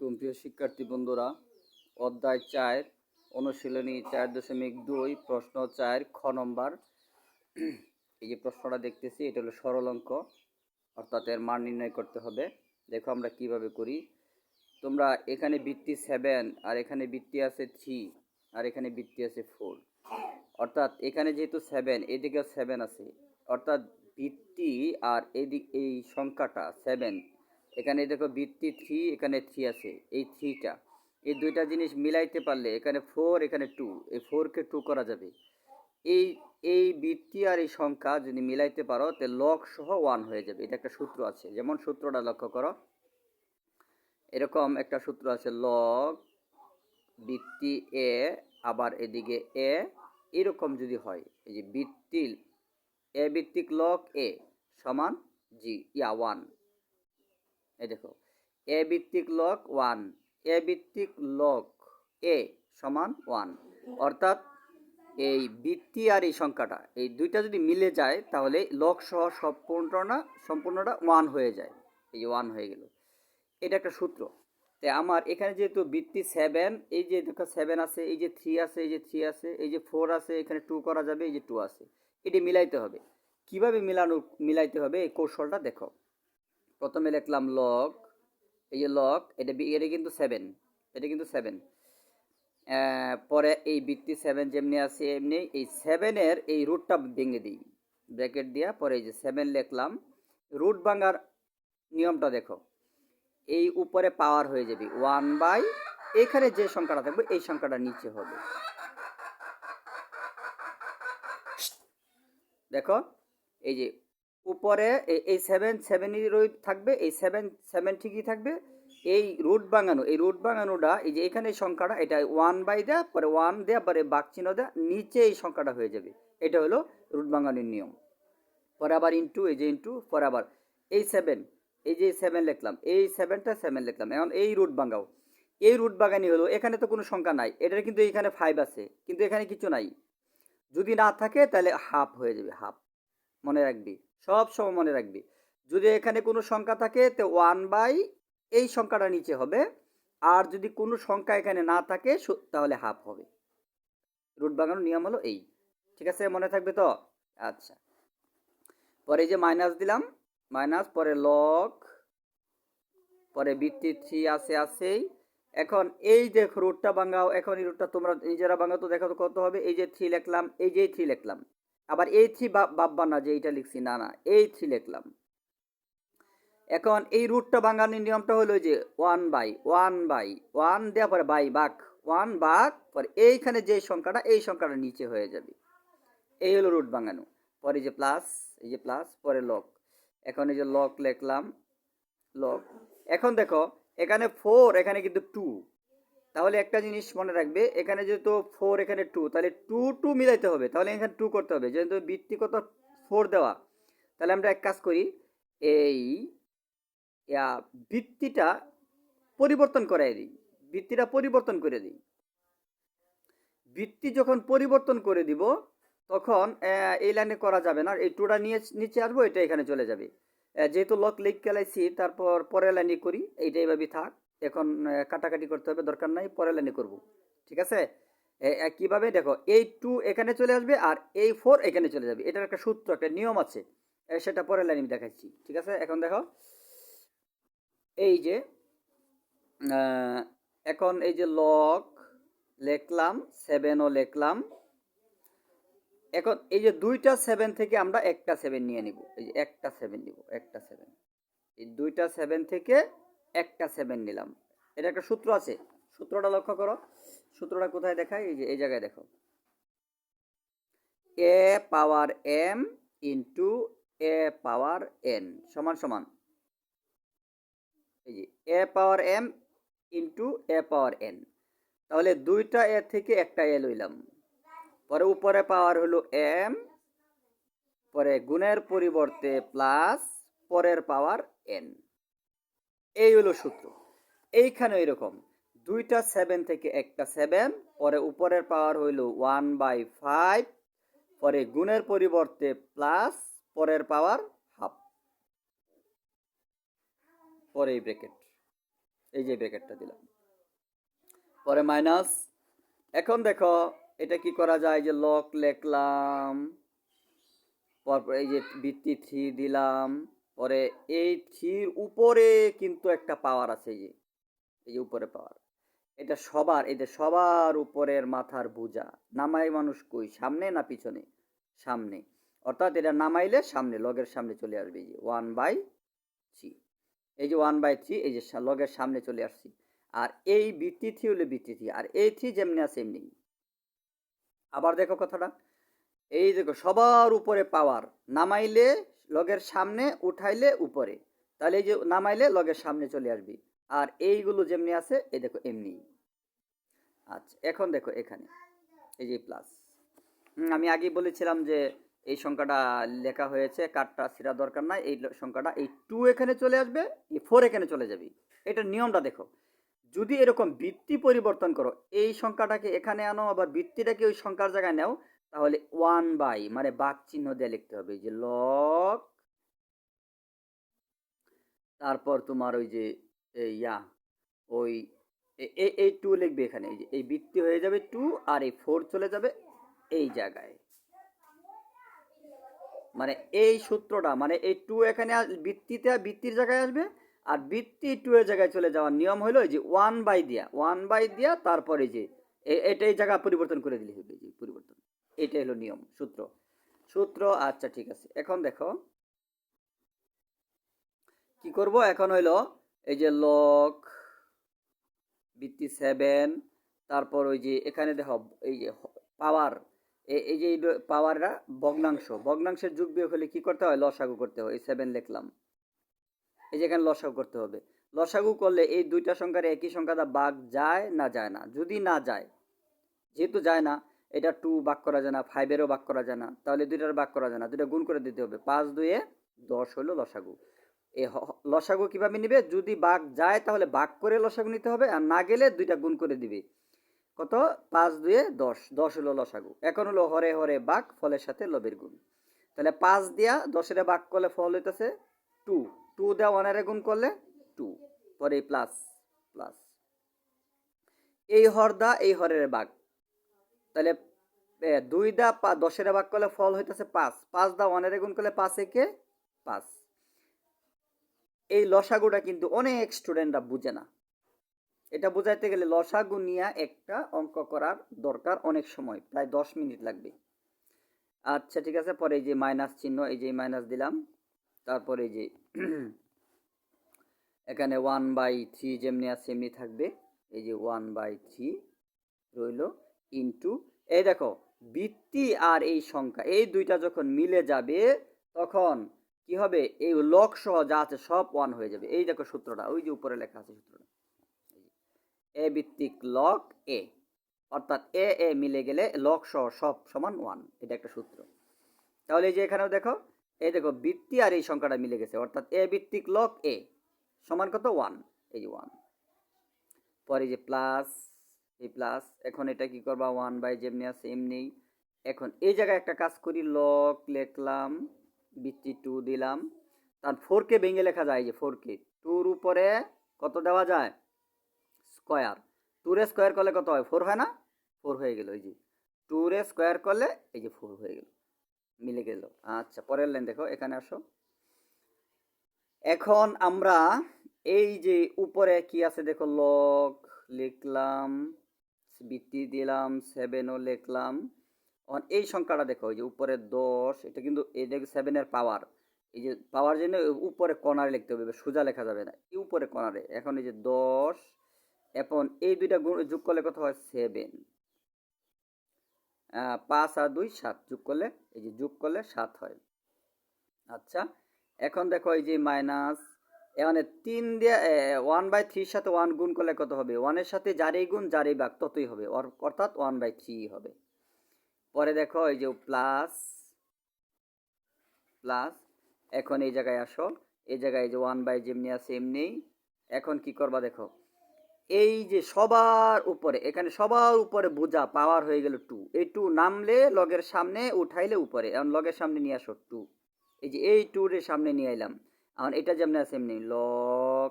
আলাইকুম, প্রিয় শিক্ষার্থী বন্ধুরা। অধ্যায় চার, অনুশীলনী চার দশমিক দুই, প্রশ্ন চার, খ নম্বর। এই যে প্রশ্নটা দেখতেছি, এটা হলো সরল অঙ্ক। অর্থাৎ এর মান নির্ণয় করতে হবে। দেখো আমরা কীভাবে করি। তোমরা এখানে বৃত্তি সেভেন আর এখানে বৃত্তি আছে থ্রি আর এখানে বৃত্তি আছে ফোর অর্থাৎ এখানে যেহেতু সেভেন এদিকেও সেভেন আছে। অর্থাৎ বৃত্তি আর এদিক, এই সংখ্যাটা সেভেন এখানে দেখো বৃত্তি থ্রি এখানে থ্রি আছে, এই থ্রিটা এই দুইটা জিনিস মিলাইতে পারলে এখানে ফোর এখানে টু এই ফোরকে টু করা যাবে। এই এই বৃত্তি আর এই সংখ্যা যদি মিলাইতে পারো, তে লক সহ ওয়ান হয়ে যাবে। এটা একটা সূত্র আছে। যেমন সূত্রটা লক্ষ্য করো। এরকম একটা সূত্র আছে লক বৃত্তি এ আবার এদিকে এ এরকম যদি হয়, এই যে বৃত্তি এ ভিত্তিক লক এ সমান জি ইয়া ওয়ান এই দেখো এ ভিত্তিক লক ওয়ান এ ভিত্তিক লক এ সমান ওয়ান অর্থাৎ এই বৃত্তি আর এই সংখ্যাটা, এই দুইটা যদি মিলে যায়, তাহলে লক সহ সম্পূর্ণটা সম্পূর্ণটা ওয়ান হয়ে যায়, এই ওয়ান হয়ে গেল। এটা একটা সূত্র। তাই আমার এখানে যেহেতু বৃত্তি সেভেন এই যে দেখো সেভেন আছে, এই যে থ্রি আছে, এই যে থ্রি আছে, এই যে ফোর আছে, এখানে টু করা যাবে, এই যে টু আছে, এটি মিলাইতে হবে। কীভাবে মিলানো, মিলাইতে হবে? এই কৌশলটা দেখো। প্রথমে লিখলাম লক এই যে লক এটা এটা কিন্তু সেভেন এটা কিন্তু সেভেন পরে এই বৃত্তি সেভেন যেমনি আছে এমনি, এই সেভেনের এই রুটটা ভেঙে দিই। ব্র্যাকেট দিয়া, পরে এই যে সেভেন লিখলাম রুট ভাঙার নিয়মটা দেখো। এই উপরে পাওয়ার হয়ে যাবে ওয়ান বাই এখানে যে সংখ্যাটা থাকবে, এই সংখ্যাটা নিচে হবে। দেখো, এই যে উপরে এই সেভেন সেভেনেরই থাকবে, এই সেভেন সেভেন ঠিকই থাকবে। এই রুট বাঙানো এই রুট বাঙানোটা এই যে এখানে সংখ্যাটা, এটা ওয়ান বাই দেয়া, পরে ওয়ান দেয়া, পরে বাক চিহ্ন দেয়া, নিচে এই সংখ্যাটা হয়ে যাবে। এটা হলো রুট বাঙানোর নিয়ম। পরে আবার ইন্টু এই যে ইন্টু পরে আবার এই সেভেন এই যে সেভেন লিখলাম, এই সেভেনটা সেভেন লিখলাম। এখন এই রুট বাঙাও এই রুট বাগানি হলো, এখানে তো কোনো সংখ্যা নাই, এটার কিন্তু এখানে ফাইভ আছে, কিন্তু এখানে কিছু নাই। যদি না থাকে, তাহলে হাফ হয়ে যাবে হাফ মনে রাখবি। সব সময় মনে রাখবি। যদি এখানে কোনো সংখ্যা থাকে, তো ওয়ান বাই এই সংখ্যাটা নিচে হবে। আর যদি কোনো সংখ্যা এখানে না থাকে তাহলে হাফ হবে। রুট বাগানোর নিয়ম হলো এই। ঠিক আছে, মনে থাকবে তো? আচ্ছা। পরে যে মাইনাস দিলাম মাইনাস পরে লক পরে বৃত্তি থ্রি আছে, আছেই। এখন এই যে রুটটা ভাঙাও, এখন এই রুটটা তোমরা নিজেরা ভাঙাও, তো দেখো কত হবে? এই যে থ্রি লিখলাম, এই যে থ্রি লিখলাম। আবার এই থ্রি বাব্বা না যে এইটা লিখছি, না না, এই থ্রি লিখলাম। এখন এই রুটটা ভাঙানোর নিয়মটা হলো যে one by one by, one দেওয়ার পরে বাই বাক, ওয়ান বাক, পরে এইখানে যে সংখ্যাটা, এই সংখ্যাটা নিচে হয়ে যাবে। এই হলো রুট ভাঙানো। পরে যে প্লাস, এই যে প্লাস, পরে লক এখন এই যে লক লিখলাম লক এখন দেখো, এখানে ফোর এখানে কিন্তু টু তাহলে একটা জিনিস মনে রাখবে, এখানে যেহেতু ফোর এখানে টু তাহলে টু টু মিলাইতে হবে। তাহলে এখানে টু করতে হবে। যেহেতু বৃত্তি কত ফোর দেওয়া, তাহলে আমরা এক কাজ করি, এই বৃত্তিটা পরিবর্তন করাই দিই। বৃত্তিটা পরিবর্তন করে দিই। বৃত্তি যখন পরিবর্তন করে দিব, তখন এই লাইনে করা যাবে না। এই টুটা নিয়ে, নিচে আসব, এটা এখানে চলে যাবে। যেহেতু লক লিক কেলাইছি তারপর পরের লাইনে করি, এইটা এইভাবে থাক। এখন কাটাকাটি করতে হবে, দরকার নাই পরের লাইনে করব। ঠিক আছে? কীভাবে? দেখো, এই টু এখানে চলে আসবে আর এই ফোর এখানে চলে যাবে। এটার একটা সূত্র, একটা নিয়ম আছে। সেটা পরের লাইনে আমি দেখাচ্ছি। ঠিক আছে? এখন দেখো, এই যে এখন এই যে লক লেখলাম সেভেনও লিখলাম। এখন এই যে দুইটা সেভেন থেকে আমরা একটা সেভেন নিয়ে নিব। এই যে একটা সেভেন নিব, একটা সেভেন এই দুইটা সেভেন থেকে একটা সেভেন নিলাম। এটা একটা সূত্র আছে। সূত্রটা লক্ষ্য করো। সূত্রটা কোথায় দেখায়? এই যে, এই জায়গায় দেখো। A power M into A power N সমান সমান। এই যে A power M into A power N তাহলে দুইটা এ থেকে একটা এ লইলাম। পরে উপরে পাওয়ার হলো এম পরে গুণের পরিবর্তে প্লাস পরের পাওয়ার এন এই হলো সূত্র। এইখানে এরকম, দুইটা সেভেন থেকে একটা সেভেন পরে উপরের পাওয়ার হইল ওয়ান বাই ফাইভ পরে গুণের পরিবর্তে প্লাস পরের পাওয়ার হাফ পরে এই ব্রেকেট এই যে ব্র্যাকেটটা দিলাম। পরে মাইনাস এখন দেখো, এটা কি করা যায় যে লক লেখলাম, পরপর এই যে বৃত্তি থ্রি দিলাম পরে এই থ্রির উপরে কিন্তু একটা পাওয়ার আছে যে, এই উপরে পাওয়ার এটা সবার এটা সবার উপরের মাথার বোঝা। নামাই মানুষ কই? সামনে না পিছনে? সামনে। অর্থাৎ এটা নামাইলে সামনে, লগের সামনে চলে আসবে যে ওয়ান বাই থ্রি এই যে ওয়ান বাই থ্রি এই যে লগের সামনে চলে আসছি। আর এই বৃত্তি থ্রি হলে বৃত্তি থ্রি আর এই থ্রি যেমনি আছে এমনি। আবার দেখো কথাটা। এই দেখো, সবার উপরে পাওয়ার নামাইলে লগের সামনে উঠাইলে উপরে। তাহলে এই যে নামাইলে লগের সামনে চলে আসবি। আর এইগুলো যেমনি আছে এই দেখো এমনি। আচ্ছা এখন দেখো এখানে। এই যে প্লাস আমি আগে বলেছিলাম যে এই সংখ্যাটা লেখা হয়েছে কাঠটা ছিঁড়া দরকার নাই, এই সংখ্যাটা এই টু এখানে চলে আসবে, এই ফোর এখানে চলে যাবে। এটার নিয়মটা দেখো। যদি এরকম বৃত্তি পরিবর্তন করো, এই সংখ্যাটাকে এখানে আনো, আবার বৃত্তিটাকে ওই সংখ্যার জায়গায় নাও তাহলে ওয়ান বাই মানে বাক চিহ্ন দিয়ে লিখতে হবে যে লক তারপর তোমার ওই যে ইয়া, ওই এই টু লিখবে এখানে, এই যে, এই বৃত্তি হয়ে যাবে টু আর এই ফোর চলে যাবে এই জায়গায়। মানে এই সূত্রটা মানে এই টু এখানে বৃত্তিতে বৃত্তির জায়গায় আসবে, আর বৃত্তি টু এর জায়গায় চলে যাওয়ার নিয়ম হলো যে ওয়ান বাই দিয়া ওয়ান বাই দিয়া তারপরে যে এটা এই জায়গা পরিবর্তন করে দিলে হবে পরিবর্তন। এটাই হলো নিয়ম, সূত্র। সূত্র আচ্ছা ঠিক আছে। এখন দেখো, কি করব? এখন হইল এই যে লক বৃত্তি সেভেন তারপর ওই যে এখানে দেখো, এই যে পাওয়ার এই যে পাওয়াররা ভগ্নাংশ। ভগ্নাংশের যুগ বিয়োগ হলে কি করতে হয়? লসাগু করতে হয়, এই সেভেন লিখলাম। এই যে এখানে লসাগু করতে হবে। লসাগু করলে এই দুইটা সংখ্যার একই সংখ্যাটা বাঘ যায় না যায় না? যদি না যায়, যেহেতু যায় না এটা টু বাক করা যায় না ফাইভেরও বাক করা যায় না, তাহলে দুইটার বাক করা যায় না, দুইটা গুণ করে দিতে হবে। পাঁচ দুয়ে দশ হলো লসাগু। এ লসাগু কীভাবে নিবে? যদি বাঘ যায়, তাহলে বাঘ করে লসাগু নিতে হবে, আর না গেলে দুইটা গুণ করে দিবে। কত? পাঁচ দুয়ে দশ দশ হলো লসাগু। এখন হলো হরে হরে বাঘ ফলের সাথে লবের গুণ। তাহলে পাঁচ দিয়া দশের বাঘ করলে ফল হইতেছে টু টু দেওয়া ওয়ানের গুণ করলে টু পরে প্লাস প্লাস এই হরদা এই হরের বাঘ তাহলে দুই দা পা, দশের ভাগ করলে ফল হইতেছে পাঁচ। পাঁচ দা ওয়ানের গুণ করলে পাঁচ একে পাঁচ। এই লসাগুটা কিন্তু অনেক স্টুডেন্টরা বুঝে না। এটা বুঝাইতে গেলে লসাগু নিয়ে একটা অঙ্ক করার দরকার অনেক সময়, প্রায় দশ মিনিট লাগবে। আচ্ছা ঠিক আছে, পরে এই যে মাইনাস চিহ্ন, এই যে মাইনাস দিলাম। তারপরে এই যে এখানে ওয়ান বাই থ্রি যেমনি আছে সেমনি থাকবে। এই যে ওয়ান বাই থ্রি রইল। ইন্টু এই দেখো বৃত্তি আর এই সংখ্যা, এই দুইটা যখন মিলে যাবে, তখন কি হবে? এই লক সহ যা আছে সব ওয়ান হয়ে যাবে। এই দেখো সূত্রটা, ওই যে উপরে লেখা আছে সূত্রটা। এ ভিত্তিক লক এ অর্থাৎ এ এ মিলে গেলে লক সহ সব সমান ওয়ান এটা একটা সূত্র। তাহলে এই যে এখানেও দেখো, এই দেখো বৃত্তি আর এই সংখ্যাটা মিলে গেছে, অর্থাৎ এ ভিত্তিক লক এ সমান কত? ওয়ান এই যে ওয়ান পরে যে প্লাস এই প্লাস এখন এটা কি করবা? ওয়ান বাই যেমনি আছে এমনি এখন এই জায়গায় একটা কাজ করি লক লিখলাম, বৃত্তি টু দিলাম। তার ফোর কে ভেঙে লেখা যায় যে ফোর কে। টুর উপরে কত দেওয়া যায়? স্কোয়ার টুরে স্কোয়ার করলে কত হয়? ফোর হয় না? ফোর হয়ে গেল এই যে। টুরে স্কোয়ার করলে এই যে ফোর হয়ে গেল। মিলে গেল। আচ্ছা পরের লাইন দেখো, এখানে আসো। এখন আমরা এই যে উপরে কি আছে দেখো? লক লিখলাম। বৃত্তি দিলাম সেভেনও লিখলাম। এই সংখ্যাটা দেখো, এই যে উপরে দশ, এটা কিন্তু এই দেখো সেভেনের পাওয়ার এই যে পাওয়ার জন্য উপরে কর্নারে লিখতে হবে সোজা লেখা যাবে না। এই উপরে কর্নারে এখন এই যে দশ, এখন এই দুইটা গুণ যোগ করলে কত হয়? সেভেন পাঁচ আর দুই, সাত। যোগ করলে, এই যে যোগ করলে সাত হয়। আচ্ছা এখন দেখো এই যে মাইনাস এখানে তিন দিয়ে ওয়ান বাই থ্রির সাথে ওয়ান গুণ করলে কত হবে? ওয়ানের সাথে যারই গুণ, যারই ভাগ, ততই হবে। অর্থাৎ ওয়ান বাই থ্রি হবে। পরে দেখো এই যে প্লাস প্লাস এখন এই জায়গায় আসো। এই জায়গায় যে ওয়ান বাই যেমনি আছে এমনি। এখন কি করবা দেখো? এই যে সবার উপরে, এখানে সবার উপরে বোঝা পাওয়ার হয়ে গেল টু এই টু নামলে লগের সামনে, উঠাইলে উপরে। এখন লগের সামনে নিয়ে আসো টু এই যে এই টুর সামনে নিয়ে এলাম এখন এটা যেমনি আছে, এমনি লক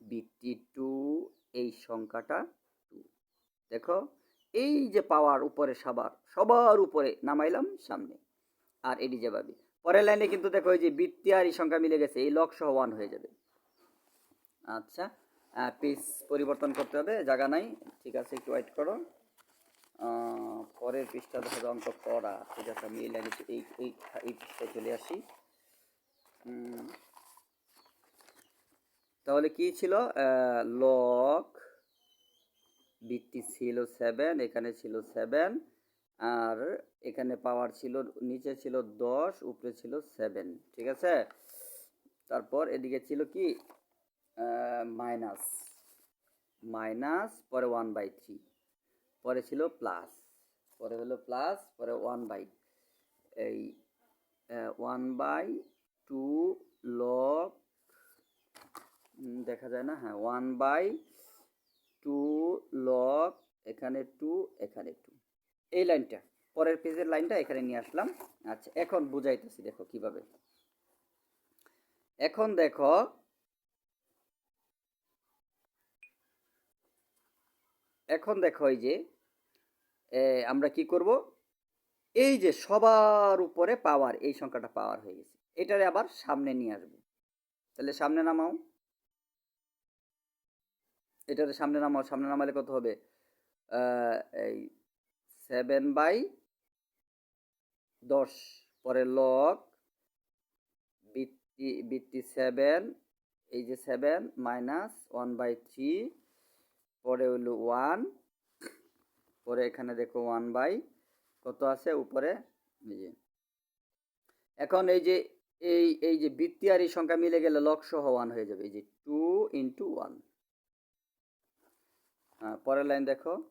বৃত্তি টু এই সংখ্যাটা টু দেখো, এই যে পাওয়ার উপরে সবার সবার উপরে নামাইলাম সামনে, আর এডি যাবাবি পরের লাইনে কিন্তু দেখো, এই যে বৃত্তি আর এই সংখ্যা মিলে গেছে, এই লক সহ ওয়ান হয়ে যাবে। আচ্ছা পিস পরিবর্তন করতে হবে, জায়গা নাই, ঠিক আছে, একটু ওয়েট করো। পরের পৃষ্ঠা দেখা অঙ্ক করা, ঠিক আছে, আমি এই লাইনে এই এই পৃষ্ঠায় চলে আসি। তাহলে কি ছিল? লক বৃত্তি ছিল সেভেন এখানে ছিল সেভেন আর এখানে পাওয়ার ছিল, নিচে ছিল দশ, উপরে ছিল সেভেন ঠিক আছে? তারপর এদিকে ছিল কি? মাইনাস মাইনাস পরে ওয়ান বাই থ্রি পরে ছিল প্লাস পরে হলো প্লাস পরে ওয়ান বাই এই ওয়ান বাই টু লক দেখা যায় না? হ্যাঁ ওয়ান বাই টু লক এখানে টু এখানে টু এই লাইনটা, পরের পেজের লাইনটা এখানে নিয়ে আসলাম। আচ্ছা এখন বুঝাইতেছি, দেখো কীভাবে। এখন দেখো এখন দেখো এই যে আমরা কি করব? এই যে সবার উপরে পাওয়ার এই সংখ্যাটা পাওয়ার হয়ে গেছে। এটারে আবার সামনে নিয়ে আসব। তাহলে সামনে নামাও। এটারে সামনে নামাও, সামনে নামালে কত হবে? এই সেভেন বাই দশ পরে লগ বৃত্তি বৃত্তি সেভেন এই যে seven minus one by three পরে হলো ওয়ান পরে এখানে দেখো ওয়ান বাই কত আছে? উপরে যে। এখন এই যে, এই এই যে বৃত্তি আর এই সংখ্যা মিলে গেলে লক সহ ওয়ান হয়ে যাবে, এই যে টু ইন্টু ওয়ান পরের লাইন দেখো।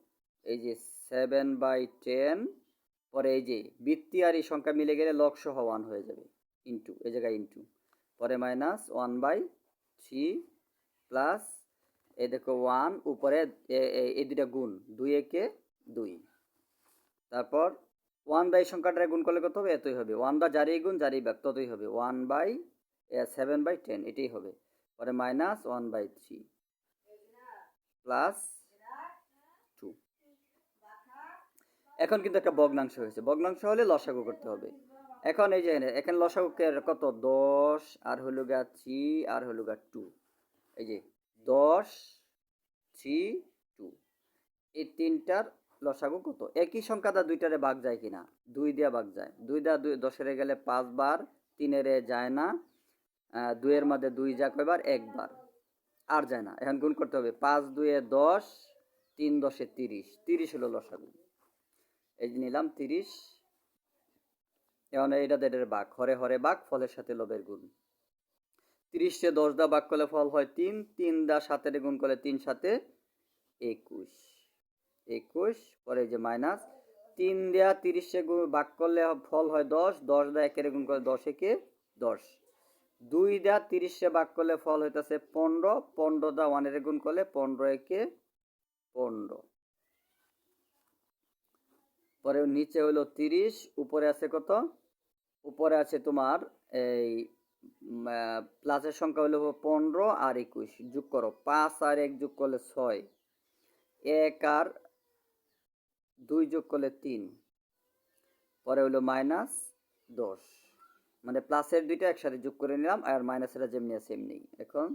এই যে সেভেন বাই টেন পরে এই যে বৃত্তি আর এই সংখ্যা মিলে গেলে লক ওয়ান হয়ে যাবে ইন্টু এই জায়গায় ইন্টু পরে minus one by three plus এই দেখো ওয়ান উপরে এ- এ- এই দুটা গুণ, দুই একে দুই। তারপর ওয়ান বাই সংখ্যাটা গুণ করলে কত হবে? এতই হবে। ওয়ান দা জারি গুণ জারি ব্যাক ততই হবে। One by seven by ten এটাই হবে। পরে minus one by three plus two এখন কিন্তু একটা ভগ্নাংশ হয়েছে। ভগ্নাংশ হলে লসাগু করতে হবে। এখন এই যে, এখানে লসাগু কত? দশ, আর হলো গা থ্রি আর হলো গা টু এই যে, দশ থ্রি টু এই তিনটার লসাগু কত? একই সংখ্যা দা দুইটারে ভাগ যায় কিনা? দুই দিয়া ভাগ যায়। দুই দা দুই, দশেরে গেলে পাঁচবার তিনেরে যায় না। দুইয়ের মধ্যে দুই যা কয়বার? একবার আর যায় না। এখন গুণ করতে হবে। পাঁচ দুয়ে দশ, তিন দশে তিরিশ। তিরিশ হলো লসাগু। এই যে নিলাম তিরিশ এইটা দেড়ের বাঘ হরে হরে বাঘ ফলের সাথে লোভের গুণ। তিরিশে দশ দা বাঘ করলে ফল হয় তিন তিন দা সাতের গুণ করলে তিন সাথে একুশ। একুশ, পরে যে মাইনাস, তিন দেয়া তিরিশে গুণ বাঘ করলে ফল হয় দশ দশ দা একের গুণ করলে দশ একে দশ। দুই দা তিরিশে বাঘ করলে ফল হইতেছে পনেরো পনেরো দা ওয়ানের গুণ করলে পনেরো একে পনেরো। পরে নিচে হলো তিরিশ, উপরে আছে কত? উপরে আছে তোমার এই প্লাসের সংখ্যা হলো পনেরো আর একুশ, যোগ করো, পাঁচ আর এক যোগ করলে ছয়, এক আর দুই যোগ করলে তিন, পরে হলো মাইনাস দশ মানে প্লাসের দুইটা একসাথে যোগ করে নিলাম, আর মাইনাসের যেমনি আছে এমনি এখন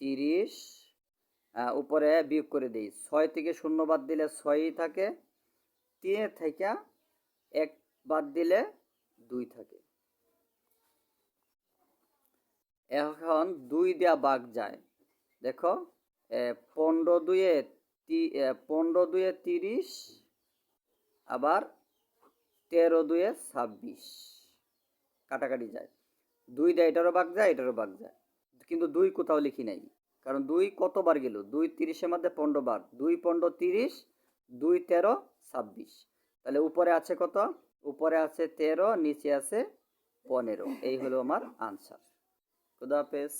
তিরিশ উপরে বিয়োগ করে দিই, ছয় থেকে শূন্য বাদ দিলে ছয়ই থাকে তিনে থেকে এক বাদ দিলে দুই থাকে। এখন দুই দেয়া বাঘ যায়। দেখো পনেরো দুয়ে পনেরো দুয়ে তিরিশ, আবার তেরো দুয়ে ছাব্বিশ। কাটাকাটি যায়। দুই দেয় এটারও বাঘ যায়, এটারও বাঘ যায়। কিন্তু দুই কোথাও লিখি নাই। কারণ দুই কতবার গেল? দুই তিরিশের মধ্যে পনেরো বার। দুই পনেরো তিরিশ দুই, তেরো, ছাব্বিশ। তাহলে উপরে আছে কত? উপরে আছে তেরো, নিচে আছে পনেরো। এই হলো আমার আনসার খুদা হাফেজ।